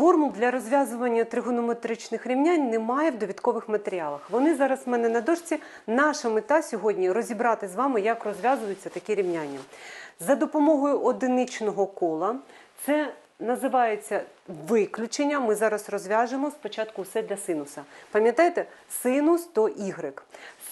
Формул для розв'язування тригонометричних рівнянь немає в довідкових матеріалах. Вони зараз в мене на дошці. Наша мета сьогодні розібрати з вами, як розв'язуються такі рівняння. За допомогою одиничного кола це називається виключення. Ми зараз розв'яжемо спочатку все для синуса. Пам'ятаєте? Синус то y.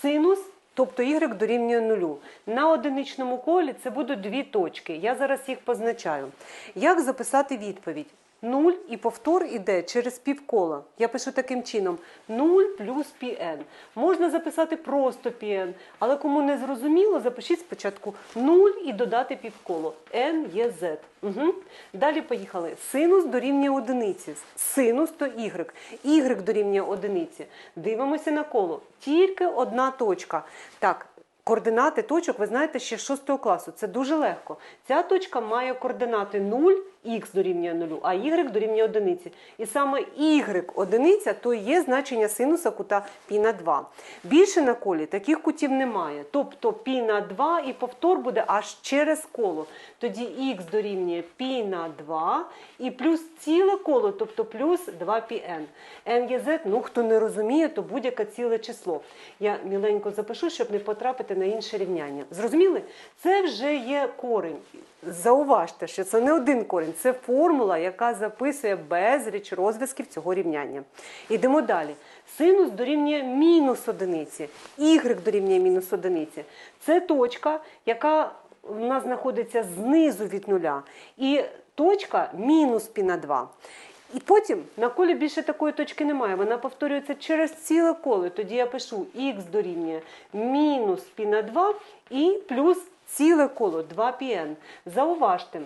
Синус Тобто y дорівнює нулю. На одиничному колі це будуть дві точки. Я зараз їх позначаю. Як записати відповідь? 0 і повтор іде через півкола. Я пишу таким чином: 0 плюс πn. Можна записати просто πn, але кому не зрозуміло, запишіть спочатку 0 і додати півколо. n є z. Угу. Далі поїхали. Синус дорівнює одиниці. Синус то y. y дорівнює одиниці. Дивимося на коло. Тільки одна точка. Так, Координати точок, ви знаєте, ще з 6 класу. Це дуже легко. Ця точка має координати 0, х дорівнює 0, а y дорівнює 1. І саме y одиниця то є значення синуса кута π на 2. Більше на колі таких кутів немає. Тобто π на 2 і повтор буде аж через коло. Тоді х дорівнює π на 2 і плюс ціле коло, тобто плюс 2πn. n є z, ну хто не розуміє, то будь-яке ціле число. Я міленько запишу, щоб не потрапити на інше рівняння. Зрозуміли? Це вже є корень. Зауважте, що це не один корінь, це формула, яка записує безріч розв'язків цього рівняння. Ідемо далі. Синус дорівнює мінус одиниці, y дорівнює мінус одиниці. Це точка, яка в нас знаходиться знизу від нуля. І точка мінус пі на 2. І потім на колі більше такої точки немає. Вона повторюється через ціле коло. Тоді я пишу х дорівнює мінус пі на 2 і плюс ціле коло 2πn. Зауважте.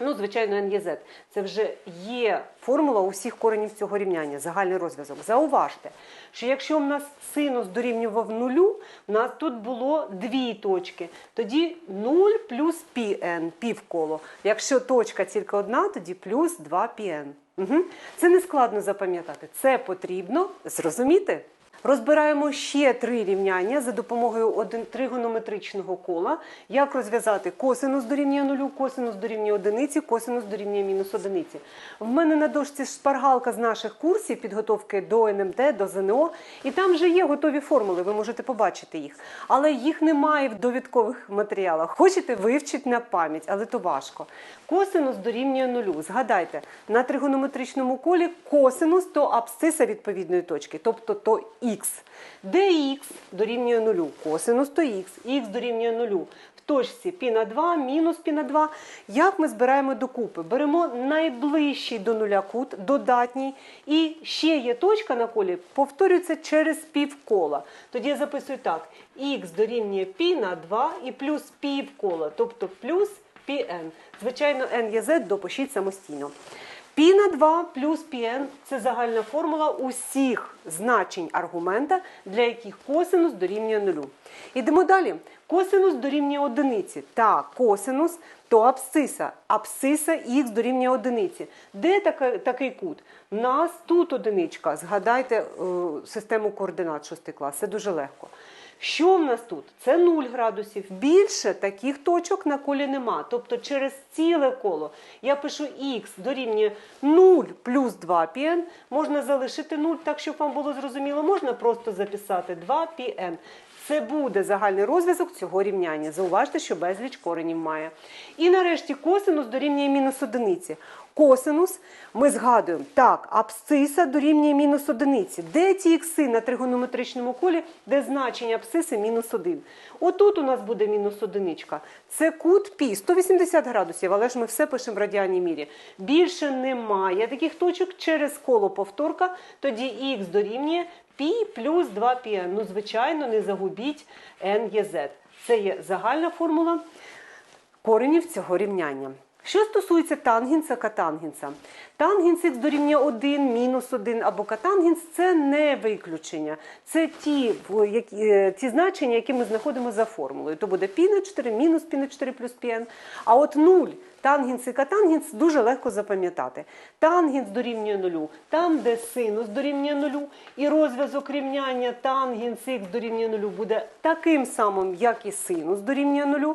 Ну, звичайно, z. Це вже є формула усіх коренів цього рівняння, загальний розв'язок. Зауважте, що якщо в нас синус дорівнював нулю, в нас тут було дві точки. Тоді 0 плюс πn, півколо. Якщо точка тільки одна, тоді плюс 2πn. Угу. Це не складно запам'ятати. Це потрібно зрозуміти. Розбираємо ще три рівняння за допомогою один тригонометричного кола. Як розв'язати косинус дорівнює нулю, косинус дорівнює одиниці, косинус дорівнює мінус одиниці. В мене на дошці шпаргалка з наших курсів підготовки до НМТ, до ЗНО, і там вже є готові формули, ви можете побачити їх. Але їх немає в довідкових матеріалах. Хочете вивчити на пам'ять, але то важко. Косинус дорівнює нулю. Згадайте, на тригонометричному колі косинус то абсциса відповідної точки, тобто то х. Де х дорівнює нулю? Косинус то х, х дорівнює нулю. В точці π на 2, мінус π на 2. Як ми збираємо докупи? Беремо найближчий до нуля кут, додатній, і ще є точка на колі, повторюється через півкола. Тоді я записую так: х дорівнює π на 2 і плюс півкола, тобто плюс πn. Звичайно, n є z, допишіть самостійно. Π на 2 плюс πn – це загальна формула усіх значень аргумента, для яких косинус дорівнює нулю. Ідемо далі. Косинус дорівнює одиниці. Так, косинус то абсциса. Абсциса х дорівнює одиниці. Де така, такий кут? У нас тут одиничка. Згадайте е, систему координат 6 клас. Це дуже легко. Що в нас тут? Це 0 градусів. Більше таких точок на колі нема. Тобто через ціле коло я пишу х дорівнює 0 плюс 2 πn. Можна залишити 0, так щоб вам було зрозуміло. Можна просто записати 2 πn. Це буде загальний розв'язок цього рівняння. Зауважте, що безліч коренів має. І нарешті косинус дорівнює мінус одиниці. Косинус ми згадуємо, так, абсциса дорівнює мінус одиниці. Де ті ікси на тригонометричному колі, де значення абсциси мінус 1? Отут у нас буде мінус одиничка. Це кут пі 180 градусів, але ж ми все пишемо в радіальній мірі. Більше немає таких точок через коло повторка, тоді х дорівнює пі плюс 2 пі. Ну, звичайно, не загубіть n є z. Це є загальна формула коренів цього рівняння. Що стосується тангінса-катангенса, тангенс х дорівнює 1, мінус 1 або катангенс це не виключення. Це ті які, е, ті значення, які ми знаходимо за формулою. То буде пі на 4, мінус пі на 4 плюс пін. А от 0, тангенс і катангенс дуже легко запам'ятати. Тангенс дорівнює 0, там, де синус дорівнює 0, і розв'язок рівняння тангенс х дорівнює 0 буде таким самим, як і синус дорівнює 0.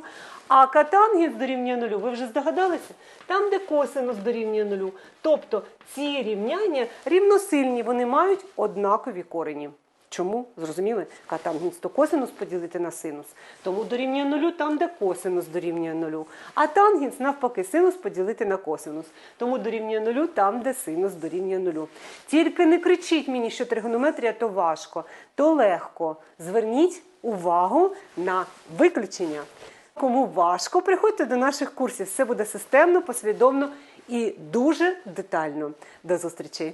А катангенс дорівнює нулю, ви вже здогадалися? Там, де косинус дорівнює нулю. Тобто ці рівняння рівносильні, вони мають однакові корені. Чому? Зрозуміли? Катангенс то косинус поділити на синус. Тому дорівнює нулю там, де косинус дорівнює нулю. А тангенс навпаки синус поділити на косинус. Тому дорівнює нулю там, де синус дорівнює нулю. Тільки не кричіть мені, що тригонометрія то важко, то легко. Зверніть увагу на виключення. Кому важко, приходьте до наших курсів. Все буде системно, послідовно і дуже детально. До зустрічі!